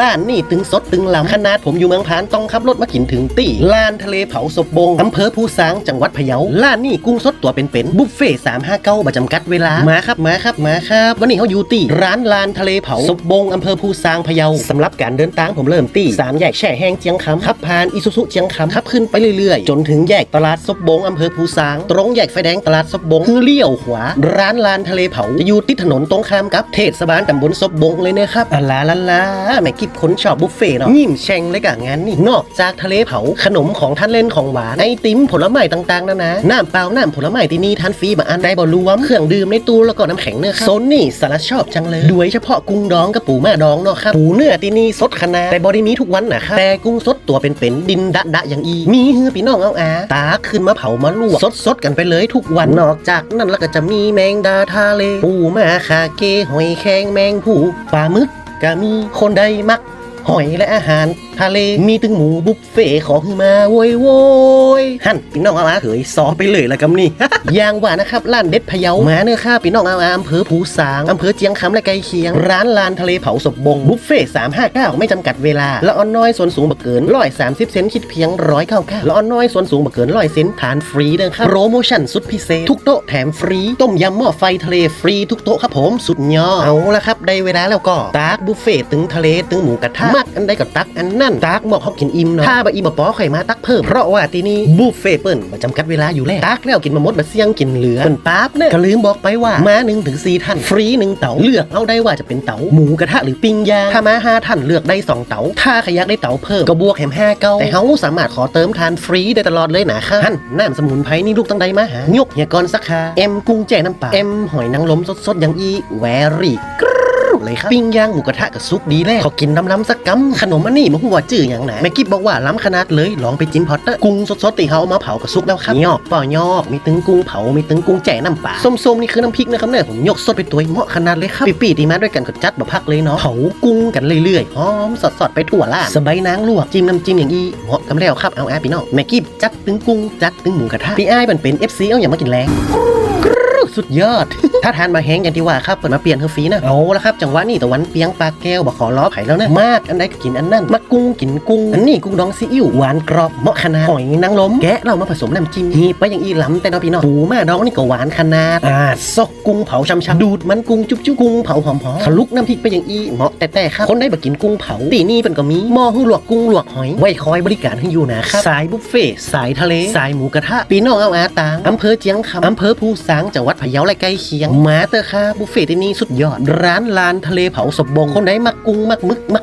ล้านนี่ตึงสดตึงลำขนาดผมอยู่เมืองพานต้องขับรถมากินถึงตีล้านทะเลเผาศพบงอำเภอภูซางจังหวัดพะเยาล้านนี่กุ้งสดตัวเป็นๆบุฟเฟ่สามห้าเก้าประจำกัดเวลามาครับมาครับมาครับวันนี้เขาอยู่ตีร้านลานทะเลเผาศพบงอำเภอภูซางพะเยาสำหรับการเดินทางผมเริ่มตีสามแยกแช่แห้งเจียงคำขับผ่านอิซุซุเจียงคำขับขึ้นไปเรื่อยๆ จนถึงแยกตลาดศพบงอำเภอภูซางตรงแยกไฟแดงตลาดศพบงคือเลี้ยวขวาร้านลานทะเลเผาจะอยู่ติดถนนตรงข้ามกับเทศบาลตำบลศพบงเลยนะครับอะลาลาลาแม่กิบคนชอบบุฟเฟ่เนาะยิ้มแฉ่งเลยกะงานนี่นอกจากทะเลเผาขนมของท่านเล่นของหวานไอติมผลไม้ต่างๆนะนะน้ำเปล่าน้ำผลไม้ที่นี่ท่านฟรีมาอันได้บ่รวมเครื่องดื่มในตู้แล้วก็น้ำแข็งเนื้อครับโซนนี่สารชอบจังเลยด้วยเฉพาะกุ้งดองกับปูแม่ดองเนาะครับปูเนื้อที่นี่สดขนาดแต่บริมีทุกวันนะครับแต่กุ้งสดตัวเป็นๆดินดะดะอย่างอี มีเฮือพี่น้องเอาอาตาขึ้นมาเผามาลวกสดๆกันไปเลยทุกวันนอกจากนั้นแล้วก็จะมีแมงดาทะเลปูมาคาเกหอยแครงแมงผู้ปลาหมึก ก็มีคนใดมัก หอยและอาหาร ทะเลมีตึงหมูบุฟเฟ่ของขึ้นมาโวยโวยหั่นพี่น้องเอาอาเขยซอไปเลยละกำนี่อย่างว่านะครับร้านเด็ดพะเยามาเนื้อข้าพี่น้องอาอาอำเภอภูสางอำเภอเจียงคำและไกลเคียง ร้านลานทะเลเผาศพบงบุฟเฟ่สามห้าเก้าไม่จำกัดเวลาละอ่อนน้อยส่วนสูงบักเกินร้อยสามสิบเซนคิดเพียงร้อยเก้าเก้าละอ่อนน้อยส่วนสูงบักเกินร้อยเซนทานฟรีเด้อครับโปรโมชั่นสุดพิเศษทุกโต๊ะแถมฟรีต้มยำหม้อไฟทะเลฟรีทุกโต๊ะครับผมสุดยอดเอาละครับได้เวลาแล้วก็ตากบุฟเฟ่ตึงทะเลตึงหมูกระทะมักอันใดก็ตักอันนั่นตากหมอกเขากินอิ่มเนาะถ้าบะอีบะปอไข่มาตักเพิ่มเพราะว่าที่นี่บุฟเฟ่เปิ้นประจำกัดเวลาอยู่แล้วตักแล้วกินมาหมดมาเสี่ยงกินเหลือเปิ้นป๊าบเนี่ยก็ลืมบอกไปว่ามาหนึ่งถึงสี่ท่านฟรีหนึ่งเต๋าเลือกเอาได้ว่าจะเป็นเต๋าหมูกระทะหรือปิ้งย่างถ้ามาห้าท่านเลือกได้สองเต๋าถ้าใครอยากได้เต๋าเพิ่มก็บวกแถมห้าเก้าแต่เขาสามารถขอเติมทานฟรีได้ตลอดเลยนะครับท่านน้ำสมุนไพรนี่ลูกตั้งใดมาหายกเฮียกรสักคาเอ็มกุ้งแจ่น้ำปลาเอ็มหอยนางรมสดๆอย่างอีแวรี่กร ดเลยครับปิ้งย่างหมูกระทะกับซุปดีแล้ขอกินล้ำๆสักกำขนมอันนี้มันหัวจื้ออย่างไหนแม่กิ๊บบอกว่าล้ำขนาดเลยลองไปจิ้มพอตเตอร์กุ้งสดๆตีเขาเอามาเผากับซุปแล้วครับยอกป่อยอกมีตึงกุ้งเผามีตึงกุ้งแจ่น้ำปลาส้มๆนี่คือน้ำพริกนะครับเนี่ยผมยกสดไปตัวเหมาะขนาดเลยครับปีๆตีมาด้วยกันก็จัดแบบพักเลยเนาะเผากุ้งกันเรื่อยๆหอมสดๆไปทั่วร้านสบายนางลวกจิ้มน้ำจิ้มอย่างอีเหมาะกันแล้วครับเอาอาพี่น้องแม่กิ๊บจัดตึงกุ้งจัดตึงหมูกระทะพี่อ้ายมันเป็น FC เอาอย่างมากินแรง สุดยอด ถ้าทานมาแห้งอย่างที่ว่าครับเปิดมาเปลี่ยนเฮอฟรีนะ เอาละครับ จังหวะนี้ตะวันเปียงปลาแก้วบอกขอล้อไผ่แล้วนะ มากอันใดก็กินอันนั้นมักกุ้งกินกุ้ง อันนี้กุ้งดองซีอิ๊วหวานกรอบเหมาะขนาดหอยนางรมแกะเรามาผสมน้ำจิ้มฮีบไปอย่างอีหล้ำแต่เนาะพี่น้องปูมาดองนี่ก็หวานขนาดอ่าซอกกุ้งเผาช้ำๆดูดมันกุ้งจุ๊บๆกุ้งเผาหอมๆทะลุกน้ำพริกไปอย่างอีเหมาะแต่แต่ครับคนได้บักกินกุ้งเผาตีนี่เป็นก็มีหม้อหูลวกกุ้งหลวกหอยไว้คอยบริการให้อยู่นะครับสายบุฟเฟ่สายทะเลสายหมูกระทะปีน้องเอาอาตางอำเภอเจียงคำอำเภอภูสางจังหวัดพะเยาและใกล้เคียง มาเตอร์ค่ะบุฟเฟ่ต์ที่นี่สุดยอด ร้านลานทะเลเผาศพบงคนไหนมักกุ้งมักมึกมัก